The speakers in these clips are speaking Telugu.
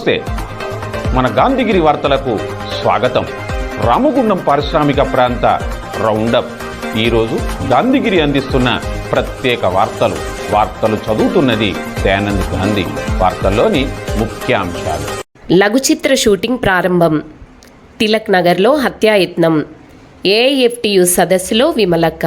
నమస్తే. మన గాంధీగిరి వార్తలకు స్వాగతం. రామగుండం పారిశ్రామిక ప్రాంత రౌండప్. ఈరోజు గాంధీగిరి అందిస్తున్న ప్రత్యేక వార్తలు. వార్తలు చదువుతున్నది దయానంద్ గాంధీ. వార్తల్లోని ముఖ్యాంశాలు. లఘుచిత్ర షూటింగ్ ప్రారంభం. తిలక్ నగర్లో హత్యాయత్నం. ఏఎఫ్టియు సదస్సులో విమలక్క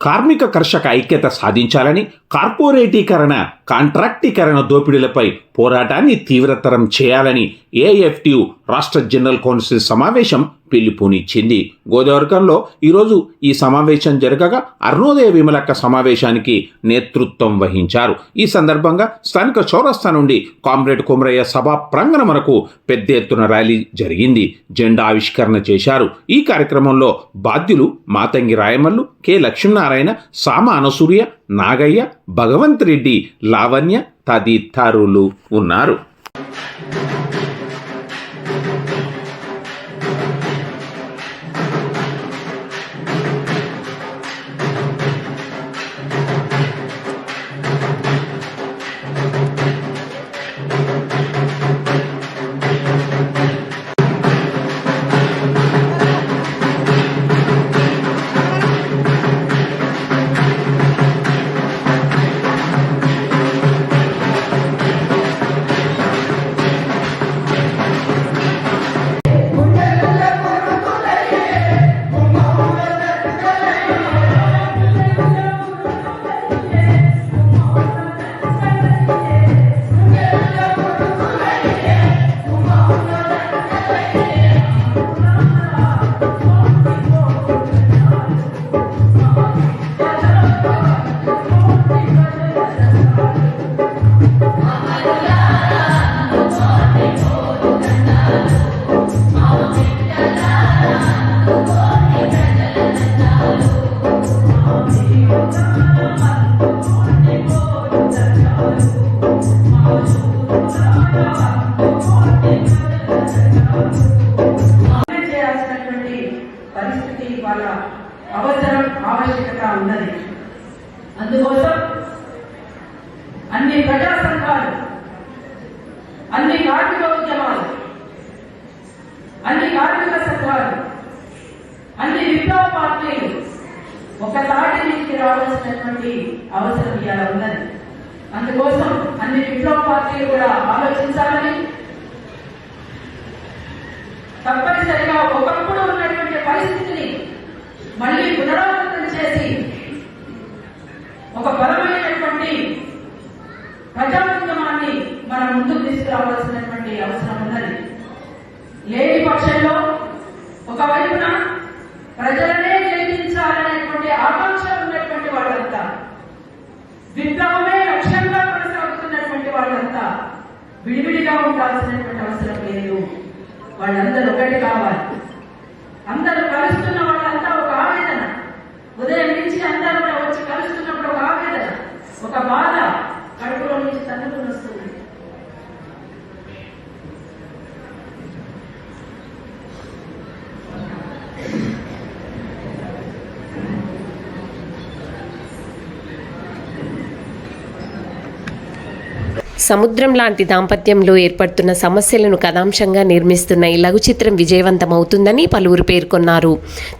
Cara, కార్మిక కర్షక ఐక్యత సాధించాలని కార్పొరేటీకరణ కాంట్రాక్టీకరణ దోపిడీలపై పోరాటాన్ని తీవ్రతరం చేయాలని ఏఎఫ్టియు రాష్ట్ర జనరల్ కౌన్సిల్ సమావేశం పిలుపునిచ్చింది. గోదావరికంలో ఈరోజు ఈ సమావేశం జరగగా అరుణోదయ విమలక్క సమావేశానికి నేతృత్వం వహించారు. ఈ సందర్భంగా స్థానిక చౌరస్తా నుండి కామ్రేడ్ కుమరయ్య సభా ప్రాంగణమునకు పెద్ద ఎత్తున ర్యాలీ జరిగింది. జెండా ఆవిష్కరణ చేశారు. ఈ కార్యక్రమంలో బాధ్యులు మాతంగి రాయమల్లు కె లక్ష్మీనారాయణ సామ అనసూయ నాగయ్య భగవంత్ రెడ్డి లావణ్య తదితరులు ఉన్నారు. అందుకోసం అన్ని ప్రజా సంఘాలు అన్ని కార్మిక ఉద్యమాలు అన్ని కార్మిక సంఘాలు అన్ని విప్లవ పార్టీలు ఒక తాటి నుంచి రావాల్సినటువంటి అవసరం ఇవాళ ఉన్నది. అందుకోసం అన్ని విప్లవ పార్టీలు కూడా ఆలోచించాలని తప్పనిసరిగా ఒకప్పుడు ఉన్నటువంటి పరిస్థితిని మళ్ళీ పునరావృతం చేసి ఒక బలమైనటువంటి ప్రజా మనం ముందుకు తీసుకురావాల్సినటువంటి అవసరం ఉన్నది. లేని పక్షంలో ఒకవైపున ప్రజలనే గెలిపించాలనేటువంటి ఆకాంక్ష ఉన్నటువంటి వాళ్ళంతా విప్లవమే లక్ష్యంగా కొనసాగుతున్నటువంటి వాళ్ళంతా విడివిడిగా ఉండాల్సినటువంటి అవసరం లేదు. వాళ్ళందరూ ఒకటి కావాలి. అందరూ కలుస్తున్న వాళ్ళంతా ఒక ఆవేదన. ఉదయం ఒక బాధ కడుపులో నుంచి తన్నుకుని సముద్రం లాంటి దాంపత్యంలో ఏర్పడుతున్న సమస్యలను కథాంశంగా నిర్మిస్తున్న ఈ లఘు చిత్రం విజయవంతమవుతుందని పలువురు పేర్కొన్నారు.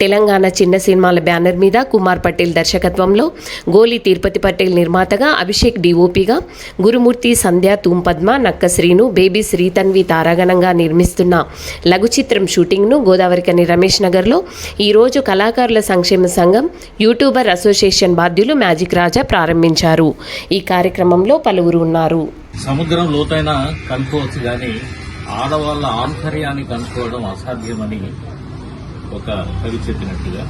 తెలంగాణ చిన్న సినిమాల బ్యానర్ మీద కుమార్ పటేల్ దర్శకత్వంలో గోలి తిరుపతి పటేల్ నిర్మాతగా అభిషేక్ డిఓపిగా గురుమూర్తి సంధ్య తూంపద్మ నక్క శ్రీను బేబీ శ్రీతన్వి తారాగణంగా నిర్మిస్తున్న లఘు చిత్రం షూటింగ్ను గోదావరికని రమేష్ నగర్లో ఈరోజు కళాకారుల సంక్షేమ సంఘం యూట్యూబర్ అసోసియేషన్ బాధ్యులు మ్యాజిక్ రాజా ప్రారంభించారు. ఈ కార్యక్రమంలో పలువురు ఉన్నారు. సముద్రం లోతైన కనుక్కోవచ్చు కానీ ఆడవాళ్ళ ఆంతర్యాన్ని కనుక్కోవడం అసాధ్యమని ఒక కవి చెప్పినట్టుగా.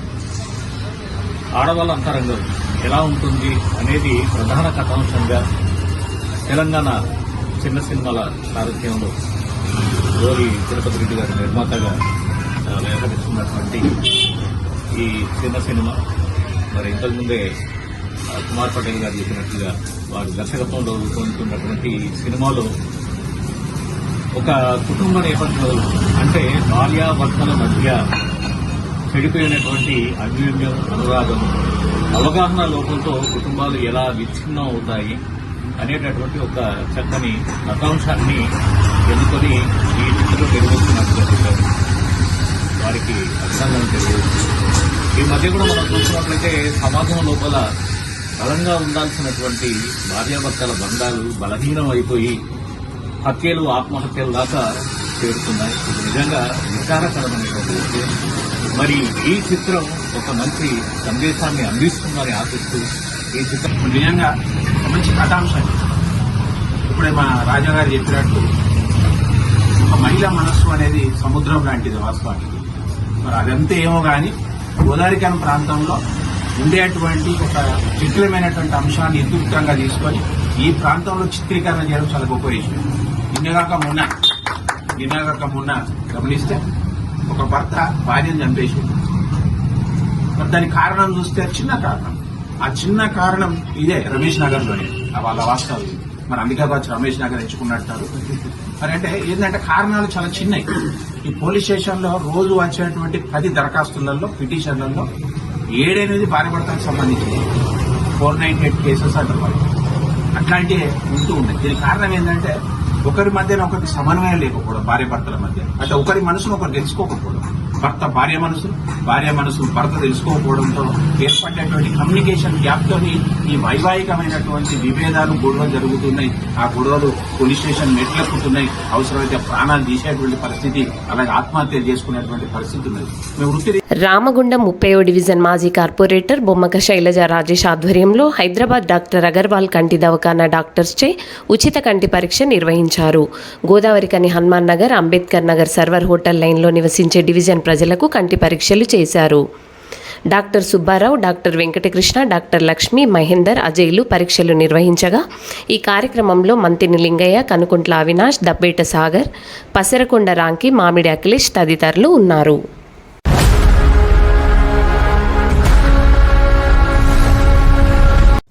ఆడవాళ్ళ అంతరంగం ఎలా ఉంటుంది అనేది ప్రధాన కథాంశంగా తెలంగాణ చిన్న సినిమాల సారథ్యంలో గోరి తిరుపతి రెడ్డి గారి నిర్మాతగా వ్యవహరిస్తున్నటువంటి ఈ చిన్న సినిమా. మరి ఇంతకుముందే కుమార్ పటేల్ గారు చెప్పినట్లుగా వారి దర్శకత్వంలో రూపొందుతున్నటువంటి సినిమాలో ఒక కుటుంబ నేపథ్యంలో అంటే భార్యాభర్తల మధ్య చెడిపోయినటువంటి అన్యోన్యం అనురాగం అవగాహన లోపంతో కుటుంబాలు ఎలా విచ్ఛిన్నం అవుతాయి అనేటటువంటి ఒక చక్కని కథాంశాన్ని ఎన్నుకొని ఈ చిత్రంలో నిర్వహిస్తున్నట్టుగా వారికి అభినందనలు తెలియదు ఈ మధ్య కూడా మనం చూసినట్లయితే సమాజం లోపల బలంగా ఉండాల్సినటువంటి భార్యాభర్తల బంధాలు బలహీనం అయిపోయి హత్యలు ఆత్మహత్యల దాకా చేరుతున్నాయి. ఇది నిజంగా విచారకరమైనటువంటి విషయం. మరి ఈ చిత్రం ఒక మంచి సందేశాన్ని అందిస్తుందని ఆశిస్తూ ఈ చిత్రం నిజంగా ఒక మంచి కథాంశం. ఇప్పుడే మా రాజా గారు చెప్పినట్టు ఒక మహిళ మనస్సు అనేది సముద్రం లాంటిది వాస్తవానికి. మరి అదంతా ఏమో కానీ గోదావరికన్ ప్రాంతంలో ఉండేటువంటి ఒక జటిలమైనటువంటి అంశాన్ని ఇతివృత్తంగా తీసుకొని ఈ ప్రాంతంలో చిత్రీకరణ చేయడం చాలా గొప్ప విషయం. నిన్నగాక మొన్న నిన్నగాక మొన్న గమనిస్తే ఒక భర్త భార్యను చంపేసి మరి దాని కారణం చూస్తే చిన్న కారణం. ఆ చిన్న కారణం ఇదే రమేష్ నగర్లోనే వాళ్ళ వాస్తవం మరి అందుకే రమేష్ నగర్ ఎంచుకున్నట్టారు. మరి అంటే ఏంటంటే కారణాలు చాలా చిన్నవి. ఈ పోలీస్ స్టేషన్లో రోజు వచ్చేటువంటి పది దరఖాస్తులలో పిటిషన్లలో ఏడనేది భార్య భర్తలకు సంబంధించింది. ఫోర్ నైన్టీ ఎయిట్ కేసెస్ అంటారు అట్లాంటివి ఉంటూ ఉన్నాయి. దీనికి కారణం ఏంటంటే ఒకరి మధ్యన ఒకరికి సమన్వయం లేకపోవడం భార్య భర్తల మధ్య. అంటే ఒకరి మనసును ఒకరు తెలుసుకోకపోవడం భర్త భార్య మనసు భార్య మనసు భర్త తెలుసుకోకపోవడంతో ఏర్పడేటువంటి కమ్యూనికేషన్ గ్యాప్ ఈ వైవాహికమైనటువంటి విభేదాలు గొడవలు జరుగుతున్నాయి. ఆ గొడవలు పోలీస్ స్టేషన్ మెట్లెక్కుతున్నాయి అవసరమైతే ప్రాణాలు తీసేటువంటి పరిస్థితి అలాగే ఆత్మహత్యలు చేసుకునేటువంటి పరిస్థితి ఉన్నది. మేము వృత్తి రామగుండం ముప్పై డివిజన్ మాజీ కార్పొరేటర్ బొమ్మక శైలజ రాజేష్ ఆధ్వర్యంలో హైదరాబాద్ డాక్టర్ అగర్వాల్ కంటి దవాఖానా డాక్టర్స్చే ఉచిత కంటి పరీక్ష నిర్వహించారు. గోదావరి కని హనుమాన్ నగర్ అంబేద్కర్ నగర్ సర్వర్ హోటల్ లైన్లో నివసించే డివిజన్ ప్రజలకు కంటి పరీక్షలు చేశారు. Doctor Subbarao doctor Venkatakrishna doctor Lakshmi Mahender అజయ్లు పరీక్షలు నిర్వహించగా ఈ కార్యక్రమంలో మంతిని లింగయ్య కనుకుంట్ల అవినాష్ దబ్బేట సాగర్ పసరకొండ రాంకి మామిడి అఖిలేష్ తదితరులు ఉన్నారు.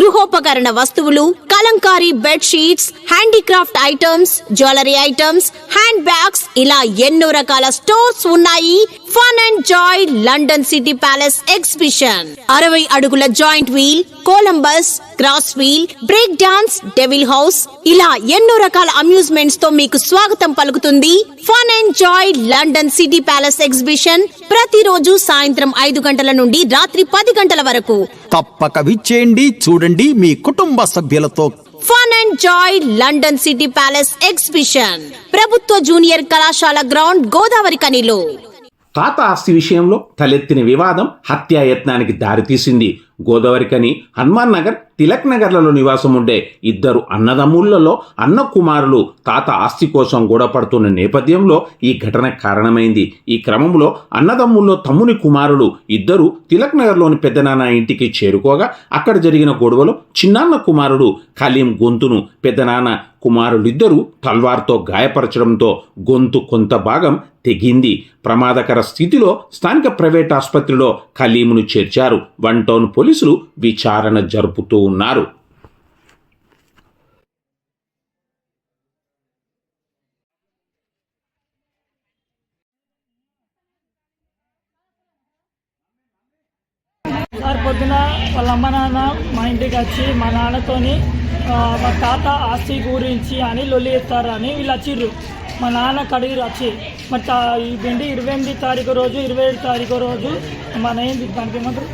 గృహోపకరణ వస్తువులు Kalamkari bed sheets handicraft items jewellery items hand bags ఇలా ఎన్నో రకాల స్టోర్స్ ఉన్నాయి. Fun and joy London city palace exhibition అరవై అడుగుల giant wheel Columbus cross wheel break dance devil house ఇలా ఎన్నో రకాల అమ్యూజ్మెంట్స్తో మీకు స్వాగతం పలుకుతుంది. Fun and joy London city palace exhibition ప్రతిరోజు సాయంత్రం ఐదు గంటల నుండి రాత్రి పది గంటల వరకు. తప్పక విచ్చేయండి చూడండి మీ కుటుంబ సభ్యులతో. Fun and joy London city palace exhibition ప్రభుత్వ జూనియర్ కళాశాల గ్రౌండ్ గోదావరి కనిలో. తాత ఆస్తి విషయంలో తలెత్తిన వివాదం హత్యాయత్నానికి దారితీసింది. గోదావరికని హనుమాన్ నగర్ తిలక్ నగర్లలో నివాసం ఉండే ఇద్దరు అన్నదమ్ముళ్ళలో అన్న కుమారులు తాత ఆస్తి కోసం గొడవపడుతున్న నేపథ్యంలో ఈ ఘటన కారణమైంది. ఈ క్రమంలో అన్నదమ్ముల్లో తమ్ముని కుమారులు ఇద్దరు తిలక్ నగర్లోని పెద్దనాన్న ఇంటికి చేరుకోగా అక్కడ జరిగిన గొడవలో చిన్నాన్న కుమారుడు కలీం గొంతును పెద్దనాన్న కుమారులిద్దరూ తల్వార్తో గాయపరచడంతో గొంతు కొంత భాగం తెగింది. ప్రమాదకర స్థితిలో స్థానిక ప్రైవేట్ ఆసుపత్రిలో కలీమును చేర్చారు. వన్ టౌన్ పోలీసులు విచారణ జరుపుతూ ఉన్నారు. సార్ పొద్దున వాళ్ళ అమ్మ నాన్న మా ఇంటికి వచ్చి మా నాన్నతోని మా తాత ఆస్తి గురించి అని లొల్లి ఇస్తారని అని వీళ్ళు వచ్చిర్రు. మా నాన్న కడిగిరు వచ్చి. మరి ఈ బండి ఇరవై ఎనిమిది తారీఖు రోజు ఇరవై ఏడు తారీఖు రోజు మన ఏంది దానికి ఏమంటారు?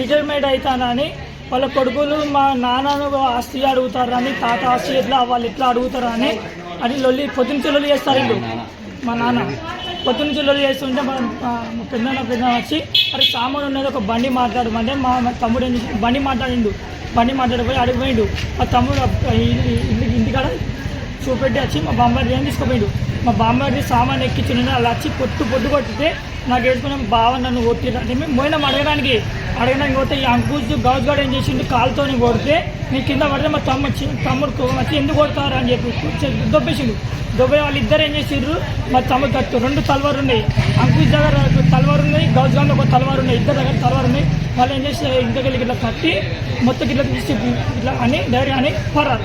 రిటైర్మెంట్ అవుతానని వాళ్ళ కొడుకులు మా నాన్నను ఆస్తి అడుగుతారని తాత ఆస్తి ఎట్లా వాళ్ళు ఎట్లా అడుగుతారని అని లొల్లి పొద్దున్న చెల్లెలు చేస్తారు వీళ్ళు మా నాన్న. పొద్దున్న చెల్లెలు చేస్తుంటే మా మా పెద్దన్న పెద్ద వచ్చి అరే సామాన్ ఉన్నది ఒక బండి మాట్లాడమంటే మా మా తమ్ముడు ఏం బండి మాట్లాడిండు. బండి మాట్లాడిపోయి అడిగిపోయిండు మా తమ్ముడు ఇంటికాడ చూపెట్టి వచ్చి మా బాంబాడి ఏం తీసుకుపోయిండు. మా బామ్మడి సామాన్ ఎక్కించిన అలా వచ్చి పొట్టు పొట్టు కొట్టితే నాకు వేసుకున్న బావ నన్ను కొట్టిరు అంటే మేము పోయినాం అడగడానికి. అడగడానికి పోతే ఈ అంకుజ్ గౌజ్గాడు ఏం చేసిండు? కాలుతో కొడితే నేను కింద పడితే మా తమ్ముడు తమ్ముడు వచ్చి ఎందుకు కొడతారు అని చెప్పి దొబ్బేసిండు. దొబ్బే వాళ్ళు ఇద్దరు ఏం చేసిండ్రు? మా తమ్ముడు కట్టు రెండు తలవారు ఉన్నాయి. అంకుజ్ దగ్గర తలవారు ఉన్నాయి గౌజ్ ఒక తలవారు ఉన్నాయి. ఇద్దరు దగ్గర తలవారు ఉన్నాయి. వాళ్ళు ఏం చేసి ఇంతకెళ్ళి ఇట్లా కట్టి మొత్తం ఇట్లా తీసి ఇట్లా అని ధైర్యం అని పర్రారు